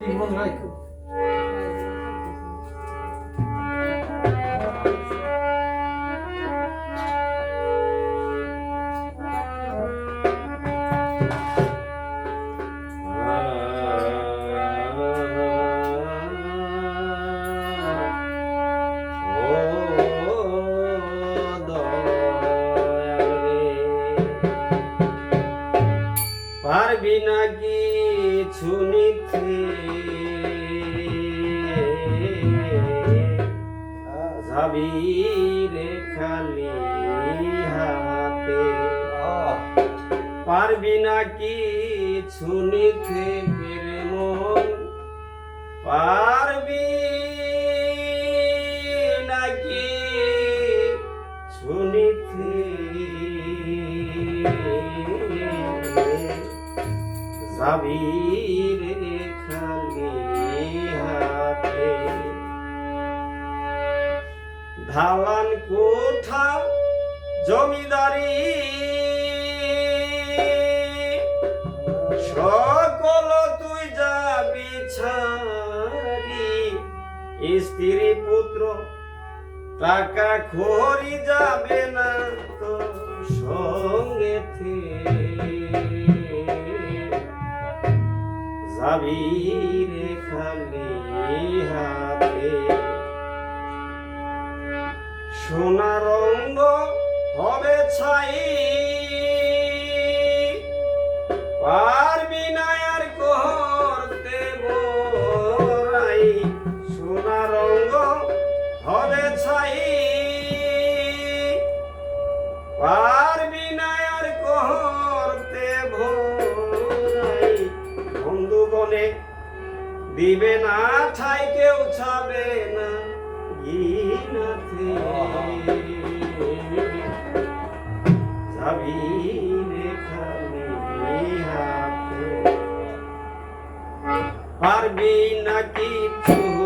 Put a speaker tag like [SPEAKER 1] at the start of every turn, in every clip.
[SPEAKER 1] জীবন রাখো
[SPEAKER 2] পারবি নাকি ছুনিতে যাবি রে খালি হাতে। পারবি নাকি কিছু মেরে মন পারবি যাবি রে খালি হাতে। ধাওয়ান কোঠা জমিদারি। সকল তুই যাবি ছাড়ি। স্ত্রী পুত্র, টাকা খড়ি যাবে না তো সঙ্গে যাবি রে খালি হাতে। হবে ছাই। পারবি না আর করতে মোরাই সোনা রঙ্গ হবে ছাই। দিবে না ঠাই কেউ ছাবে না। গিনাতে যাবি রে খালি হাতে। পারবি না চুল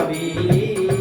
[SPEAKER 2] हरी